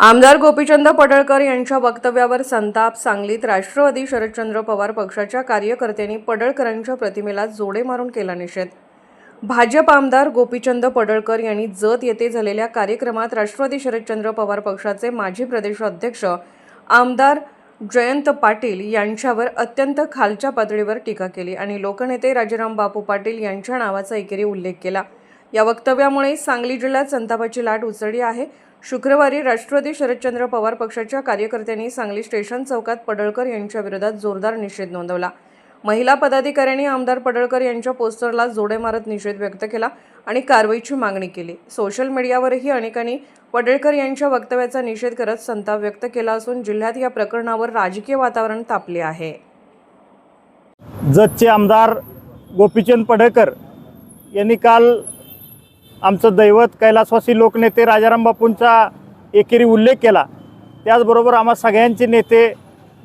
आमदार गोपीचंद पडळकर यांच्या वक्तव्यावर संताप सांगलीत राष्ट्रवादी शरदचंद्र पवार पक्षाच्या कार्यकर्त्यांनी पडळकरांच्या प्रतिमेला जोडे मारून केला निषेध. भाजप आमदार गोपीचंद पडळकर यांनी जत येथे झालेल्या कार्यक्रमात राष्ट्रवादी शरदचंद्र पवार पक्षाचे माजी प्रदेश अध्यक्ष आमदार जयंत पाटील यांच्यावर अत्यंत खालच्या पातळीवर टीका केली आणि लोकनेते राजाराम बापू पाटील यांच्या नावाचा एकेरी उल्लेख केला. या वक्तव्यामुळे सांगली जिल्ह्यात संतापाची लाट उसळली आहे. शुक्रवारी राष्ट्रवादी शरदचंद्र पवार पक्षाच्या कार्यकर्त्यांनी सांगली स्टेशन चौकात पडळकर यांच्या विरोधात जोरदार निषेध नोंदवला. महिला पदाधिकाऱ्यांनी आमदार पडळकर यांच्या पोस्टरला जोडे मारत निषेध व्यक्त केला आणि कारवाईची मागणी केली. सोशल मीडियावरही अनेकांनी पडळकर यांच्या वक्तव्याचा निषेध करत संताप व्यक्त केला असून जिल्ह्यात या प्रकरणावर राजकीय वातावरण तापले आहे. जतचे आमदार गोपीचंद पडळकर यांनी काल आमचं दैवत कैलासवासी लोकनेते राजाराम बापूंचा एकेरी उल्लेख केला. त्याचबरोबर आम्हा सगळ्यांचे नेते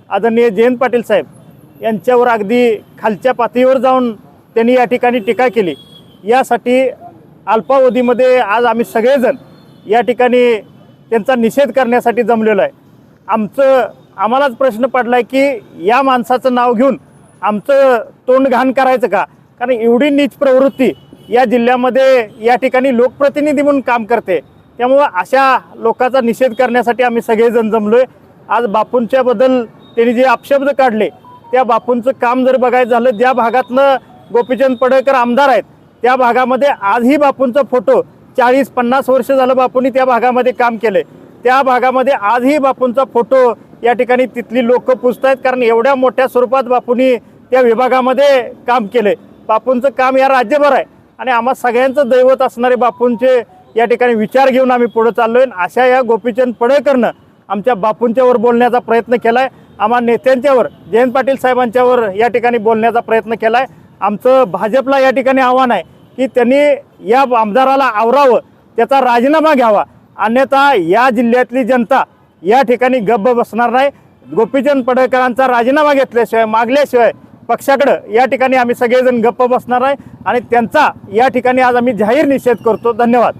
आदरणीय जयंत पाटील साहेब यांच्यावर अगदी खालच्या पातळीवर जाऊन त्यांनी या ठिकाणी टीका केली. यासाठी अल्पावधीमध्ये आज आम्ही सगळेजण या ठिकाणी त्यांचा निषेध करण्यासाठी जमलेलो आहे. आमचं आम्हालाच प्रश्न पडला आहे की या माणसाचं नाव घेऊन आमचं तोंड घाण करायचं का? कारण एवढी नीच प्रवृत्ती या जिल्ह्यामध्ये या ठिकाणी लोकप्रतिनिधी म्हणून काम करते. त्यामुळं अशा लोकांचा निषेध करण्यासाठी आम्ही सगळेजण जमलो आहे आज बापूंच्याबद्दल त्यांनी जे अपशब्द काढले त्या बापूंचं काम जर बघायचं झालं ज्या भागातनं गोपीचंद पडळकर आमदार आहेत त्या भागामध्ये आजही बापूंचा फोटो चाळीस पन्नास वर्ष झालं बापूंनी त्या भागामध्ये काम केलं त्या भागामध्ये आजही बापूंचा फोटो या ठिकाणी तिथली लोक पुजत आहेत कारण एवढ्या मोठ्या स्वरूपात बापूंनी त्या विभागामध्ये काम केलं बापूंचं काम या राज्यभर आहे आणि आम्हा सगळ्यांचं दैवत असणारे बापूंचे या ठिकाणी विचार घेऊन आम्ही पुढे चाललो आहे अशा या गोपीचंद पडळकरनं आमच्या बापूंच्यावर बोलण्याचा प्रयत्न केला आहे आम्हा नेत्यांच्यावर जयंत पाटील साहेबांच्यावर या ठिकाणी बोलण्याचा प्रयत्न केला आहे आमचं भाजपला या ठिकाणी आव्हान आहे की त्यांनी या आमदाराला आवरावं त्याचा राजीनामा घ्यावा. अन्यथा या जिल्ह्यातली जनता या ठिकाणी गप्प बसणार नाही. गोपीचंद पडळकरांचा राजीनामा घेतल्याशिवाय मागल्याशिवाय पक्षाकडं या ठिकाणी आम्ही सगळेजण गप्प बसणार आहे आणि त्यांचा या ठिकाणी आज आम्ही जाहीर निषेध करतो. धन्यवाद.